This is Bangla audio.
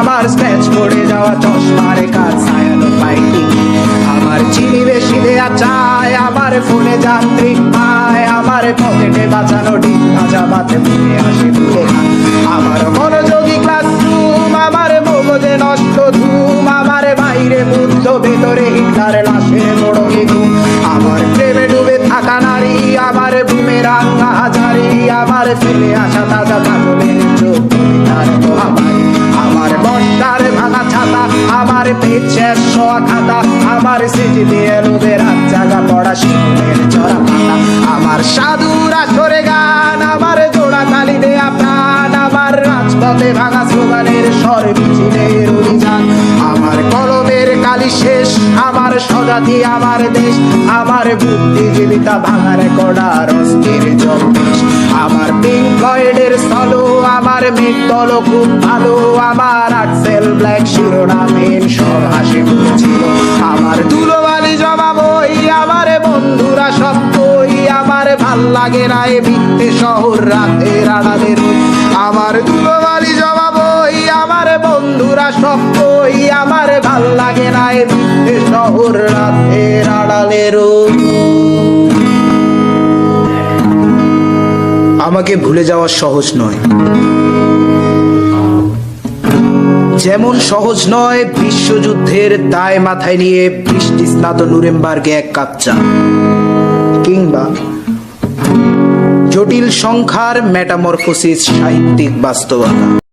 আমার স্ক্র্যাচ পড়ে যাওয়া চশমার কাজ। ছায়ানো ফাইটিং আমার চিনি বেশি দেয়া চায় আমার ফোনে যান্ত্রিক পায় আমার পকেটে বাঁচানো ডিম ভাজা বাতে মুখে আসে ভুলে আমার মনোযোগী ক্লাসরুম আমার মগজে নষ্ট ধুম, আমার বাইরে ভেতরে হিটলার বড় ঘুম। আমার প্রেমে ডুবে থাকা নারী, আমার বুমের আঙ্গা হাজারি, আমার ফেলে আসা তাজা তার মহামারী আমার বর্ষার ভাঙা ছাতা, আমার শেষ শোয়া খাতা, আমার স্মৃতি দিয়ে হাত জাগা পড়া শিশুদের চড়া পাতা। আমার সাধুরা সরে গান, আমার জোড়া তালি দেয়া প্রাণ, আমার রাজপথে ভাঙা স্লোগানের স্বর মিছিলের অভিযান আমার কলমের কালি শেষ, আমার স্বজাতি, আমার দেশ, আমার বুদ্ধিজীবিতা ভাঙার কডার অস্থির জগদীশ। আমার পিঙ্ক আমার মেঘদল খুব ভালো, আমার আটসেল ব্ল্যাক শিরোনামের সব হাসি ছিল আমার ধুলোবালি জমাবই আমার বন্ধুরা সব কই আমার ভালো লাগে না এ মিথ্যে শহর রাতের আড়ালের আমার ধুলোবালি জমাবই আমার বন্ধুরা সব কই আমার ভালো লাগে না এ মিথ্যে শহর আমাকে ভুলে যাওয়া সহজ নয়। যেমন সহজ নয়, বিশ্বযুদ্ধের দায় মাথায় নিয়ে বৃষ্টি স্নাত নুরেমবার্গে এক কাপচা কিংবা জটিল সংখ্যার মেটামরফোসিস সাহিত্যিক বাস্তবতা।